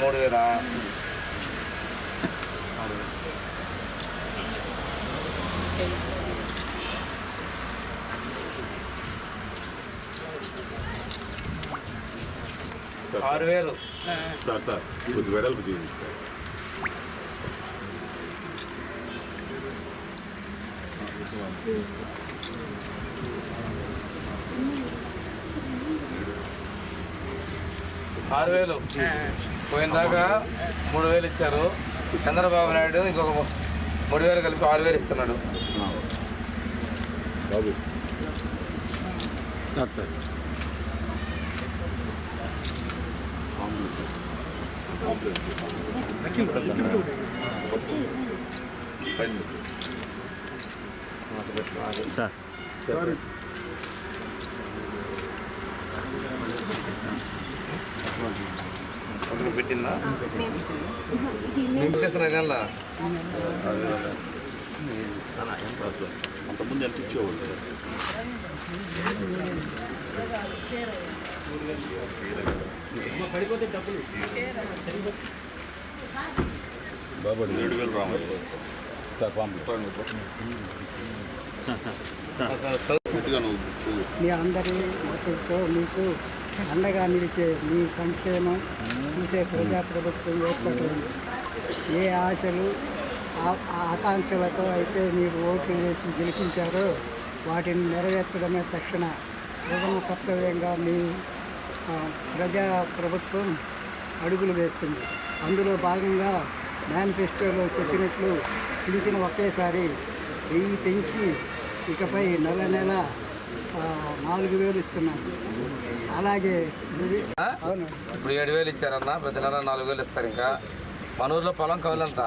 మూడు వేలా ఆరు వేలు సార్ సార్ కొద్ది వెడల్పు చేయించారు Thank you. ఆరు వేలు పోయిన దాకా మూడు వేలు ఇచ్చారు. చంద్రబాబు నాయుడు ఇంకొక మూడు వేలు కలిపి ఆరు వేలు ఇస్తున్నాడు సార్ సార్. సార్. అందులో పెట్టిందా? నింపిస్తున్నా అంతకుముందు ఎంత ఇచ్చేవాడు సార్ బాబు ఏడు వేలు రామయ్య సార్ పంపి. గట్టిగా నువ్వు మీ అందరి మీకు అండగా నిలిచే మీ సంక్షేమం చూసే ప్రజాప్రభుత్వం ఏర్పడుతుంది ఏ ఆశలు ఆ- ఆకాంక్షలతో అయితే మీరు ఓట్లు వేసి గెలిపించారో వాటిని నెరవేర్చడమే తక్షణ ప్రథమ కర్తవ్యంగా మీ ప్రజా ప్రభుత్వం అడుగులు వేస్తుంది. అందులో భాగంగా మేనిఫెస్టోలో చెప్పినట్లు పింఛను ఒకేసారి వెయ్యి పెంచి ఇకపై నెల నెల నాలుగు వేలు ఇస్తున్నాను అలాగే ఇప్పుడు ఏడు వేలు ఇచ్చారన్న ప్రతి నెల నాలుగు వేలు ఇస్తారు ఇంకా. మన ఊర్లో పొలం కవులంతా?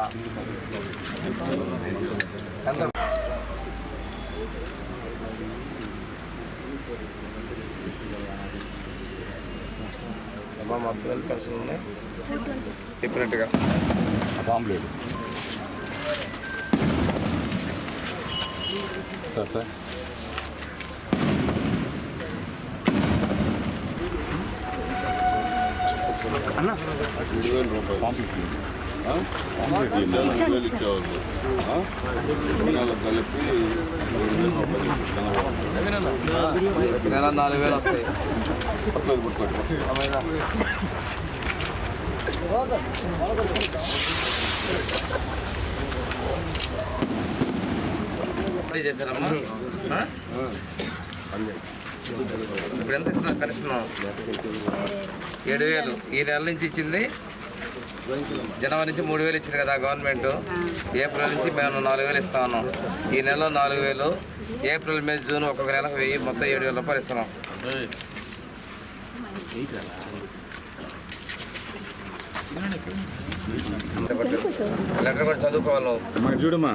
ఎంత? అమ్మా మా పిల్లల పెన్షన్ ఉన్నాయి. Pamphlet sir sir. ఏడు వేల రూపాయలు పాంప్లెట్ పాంప్లెట్ నాలుగు వేలు ఇచ్చేవాళ్ళు నెలకు కలిపి ఏడు వేల రూపాయలు ప్రతి నెల నాలుగు వేలు వస్తాయి పట్టుకోదు పట్టుకోండి అమ్మాయిదా? అప్లై చేశారమ్మా ఆ? ఇప్పుడు ఎంత ఇస్తున్నారు కనెక్షన్ ఏడు వేలు. ఈ నెల నుంచి ఇచ్చింది. జనవరి నుంచి మూడు వేలు ఇచ్చింది కదా గవర్నమెంట్. ఏప్రిల్ నుంచి మేము నాలుగు వేలు ఇస్తా ఉన్నాం. ఈ నెలలో నాలుగు వేలు. ఏప్రిల్ మే జూన్ ఒక్కొక్క నెలకు వెయ్యి మొత్తం ఏడు వేల రూపాయలు ఇస్తున్నాం. లెటర్ కూడా చదువుకోవాలి చూడమ్మా.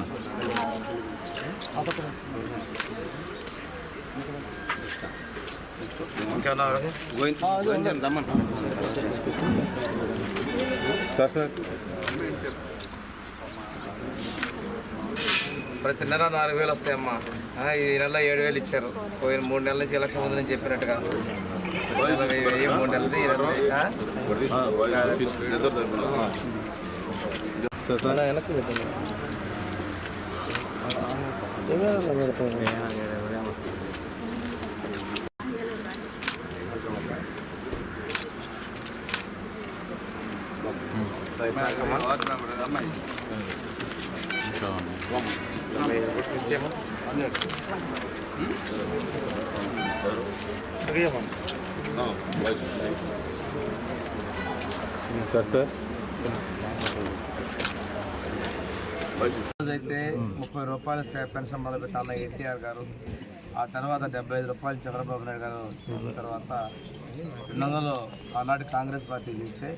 సార్ సార్ ప్రతి నెల నాలుగు వేలు వస్తాయమ్మా ఈ నెల ఏడు వేలు ఇచ్చారు పోయిన మూడు నెలల నుంచి ఎలక్షన్ ముందు చెప్పినట్టుగా మూడు నెలలది నెల వెయ్యి. ఆ? సార్ సార్ ఇచ్చేయమ్మా. ఇయ్యమ్మా. సార్ సార్ అయితే ముప్పై రూపాయల పెన్షన్ పెన్షన్ మొదలుపెట్టాల ఎన్టీఆర్ గారు ఆ తర్వాత డెబ్బై ఐదు రూపాయలు చంద్రబాబు నాయుడు గారు చేసిన తర్వాత రెండు వందలు ఆనాటి కాంగ్రెస్ పార్టీ చేస్తే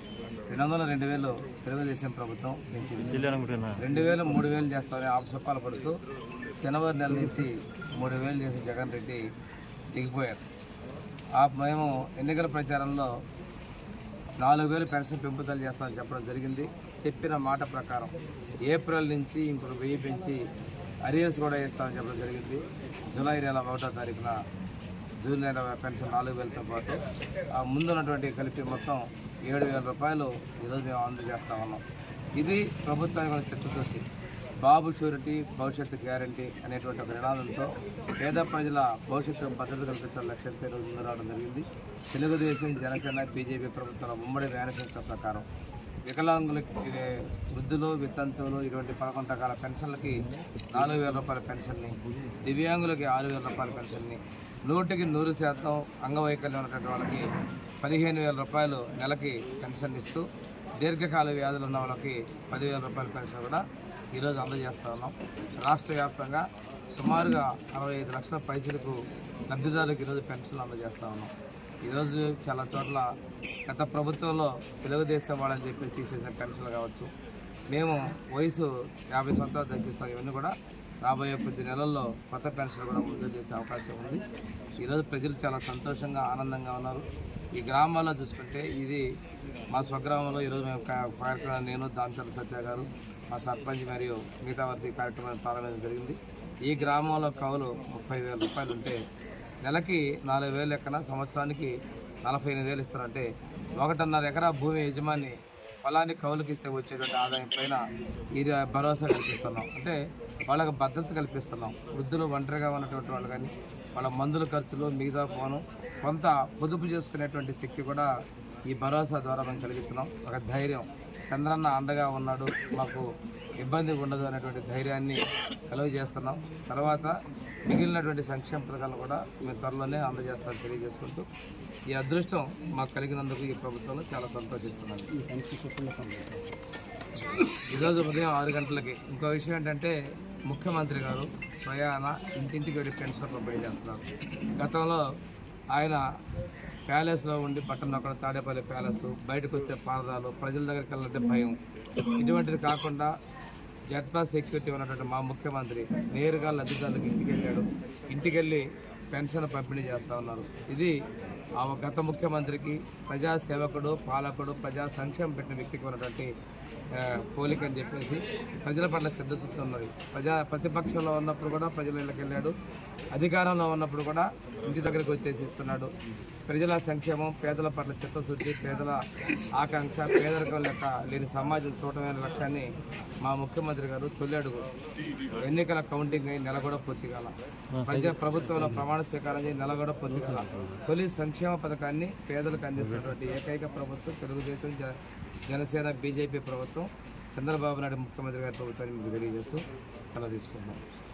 రెండు వందలు రెండు వేలు తెలుగుదేశం ప్రభుత్వం పెంచింది. రెండు వేలు మూడు వేలు చేస్తామని ఆపసొప్పాలు పడుతూ జనవరి నెల నుంచి మూడు వేలు చేసిన జగన్ రెడ్డి దిగిపోయారు. ఆ మేము ఎన్నికల ప్రచారంలో నాలుగు వేలు పెన్షన్ పెంపుదలు చేస్తామని చెప్పడం జరిగింది. చెప్పిన మాట ప్రకారం ఏప్రిల్ నుంచి ఇంకొక వెయ్యి పెంచి అరియర్స్ కూడా వేస్తామని చెప్పడం జరిగింది. జూలై నెల ఒకటో తారీఖున జూనియర్ పెన్షన్ నాలుగు వేలతో పాటు ఆ ముందున్నటువంటి కలిపి మొత్తం ఏడు వేల రూపాయలు ఈరోజు మేము అందజేస్తా ఉన్నాం. ఇది ప్రభుత్వానికి కూడా చిత్తశుద్ధి బాబు షూరిటీ భవిష్యత్తు గ్యారంటీ అనేటువంటి ఒక నినాదంతో పేద ప్రజల భవిష్యత్తు భద్రత కల్పించే లక్ష్యంతో ఈరోజు ముందు రావడం జరిగింది. తెలుగుదేశం జనసేన బీజేపీ ప్రభుత్వాల ఉమ్మడి మేనిఫెస్టో ప్రకారం వికలాంగులకి వృద్ధులు వితంతువులు ఇటువంటి పదకొండు రకాల పెన్షన్లకి నాలుగు వేల రూపాయల పెన్షన్ని దివ్యాంగులకి ఆరు వేల రూపాయల పెన్షన్ని నూటికి నూరు శాతం అంగవైకల్యం ఉన్నటువంటి వాళ్ళకి పదిహేను వేల రూపాయలు నెలకి పెన్షన్ ఇస్తూ దీర్ఘకాల వ్యాధులు ఉన్న వాళ్ళకి పదివేల రూపాయల పెన్షన్ కూడా ఈరోజు అందజేస్తా ఉన్నాం రాష్ట్ర వ్యాప్తంగా సుమారుగా అరవై ఐదు లక్షల పైసలకు లబ్ధిదారులకు ఈరోజు పెన్షన్లు అందజేస్తా ఉన్నాం ఈరోజు చాలా చోట్ల గత ప్రభుత్వంలో తెలుగుదేశం వాళ్ళని చెప్పి తీసేసిన పెన్షన్లు కావచ్చు. మేము వయసు యాభై సంవత్సరాలు తగ్గిస్తాం. ఇవన్నీ కూడా రాబోయే కొద్ది నెలల్లో కొత్త పెన్షన్ కూడా మంజూరు చేసే అవకాశం ఉంది. ఈరోజు ప్రజలు చాలా సంతోషంగా ఆనందంగా ఉన్నారు. ఈ గ్రామాల్లో చూసుకుంటే ఇది మా స్వగ్రామంలో ఈరోజు మేము కార్యక్రమాన్ని నేను దాంచల సత్య గారు మా సర్పంచ్ మరియు మిగతావర్తి కార్యక్రమాన్ని ప్రారంభించడం జరిగింది. ఈ గ్రామంలో కవులు ముప్పై వేల రూపాయలు ఉంటే నెలకి నాలుగు వేలు లెక్కన సంవత్సరానికి నలభై ఎనిమిది వేలు ఇస్తారంటే ఒకటిన్నర ఎకరా భూమి యజమాని పొలాన్ని కవులకు ఇస్తే వచ్చేటువంటి ఆదాయం పైన ఇది భరోసా కల్పిస్తున్నాం. అంటే వాళ్ళకి భద్రత కల్పిస్తున్నాం. వృద్ధులు ఒంటరిగా ఉన్నటువంటి వాళ్ళు కానీ వాళ్ళ మందుల ఖర్చులు మిగతా పోను కొంత పొదుపు చేసుకునేటువంటి శక్తి కూడా ఈ భరోసా ద్వారా మనం కలిగించడం ఒక ధైర్యం. చంద్రన్న అండగా ఉన్నాడు. మాకు ఇబ్బంది ఉండదు అనేటువంటి ధైర్యాన్ని కలుగజేస్తున్నాం తర్వాత మిగిలినటువంటి సంక్షేమ పథకాలు కూడా మేము త్వరలోనే అందజేస్తామని తెలియజేసుకుంటూ ఈ అదృష్టం మాకు కలిగినందుకు ఈ ప్రభుత్వంలో చాలా సంతోషిస్తున్నాను. ఈరోజు ఉదయం ఆరు గంటలకి ఇంకో విషయం ఏంటంటే ముఖ్యమంత్రి గారు స్వయాన ఇంటింటికి వెళ్ళి పెన్షన్ పంపిణీ చేస్తున్నారు గతంలో ఆయన ప్యాలెస్లో ఉండి పట్టణం అక్కడ తాడేపల్లి ప్యాలెస్ బయటకు వస్తే పారదాలు ప్రజల దగ్గరికి వెళ్ళాలంటే భయం. ఇటువంటిది కాకుండా జడ్పా సెక్యూరిటీ ఉన్నటువంటి మా ముఖ్యమంత్రి నేరుగా లబ్ధిదారులకు ఇంటికి వెళ్ళాడు. ఇంటికి వెళ్ళి పెన్షన్ పంపిణీ చేస్తూ ఉన్నారు. ఇది ఆ గత ముఖ్యమంత్రికి ప్రజాసేవకుడు పాలకుడు ప్రజా సంక్షేమం పెట్టిన వ్యక్తికి ఉన్నటువంటి పోలిక అని చెప్పేసి ప్రజల పట్ల శ్రద్ధ చూస్తున్నది ప్రజా ప్రతిపక్షంలో ఉన్నప్పుడు కూడా ప్రజల ఇళ్ళకి వెళ్ళాడు అధికారంలో ఉన్నప్పుడు కూడా ఇంటి దగ్గరికి వచ్చేసి ఇస్తున్నాడు. ప్రజల సంక్షేమం పేదల పట్ల చిత్తశుద్ధి పేదల ఆకాంక్ష పేదరికం లెక్క లేని సమాజం చూడమైన లక్ష్యాన్ని మా ముఖ్యమంత్రి గారు తొలి ఎన్నికల కౌంటింగ్ అయి నెల కూడా పూర్తి కాల. ప్రజా ప్రభుత్వంలో ప్రమాణ స్వీకారం అయ్యి నెల కూడా పూర్తి కాల. తొలి సంక్షేమ పథకాన్ని పేదలకు అందిస్తున్నటువంటి ఏకైక ప్రభుత్వం తెలుగుదేశం జనసేన బీజేపీ ప్రభుత్వం చంద్రబాబు నాయుడు ముఖ్యమంత్రి గారి ప్రభుత్వాన్ని మీకు తెలియజేస్తూ సెలవు తీసుకుంటున్నాం.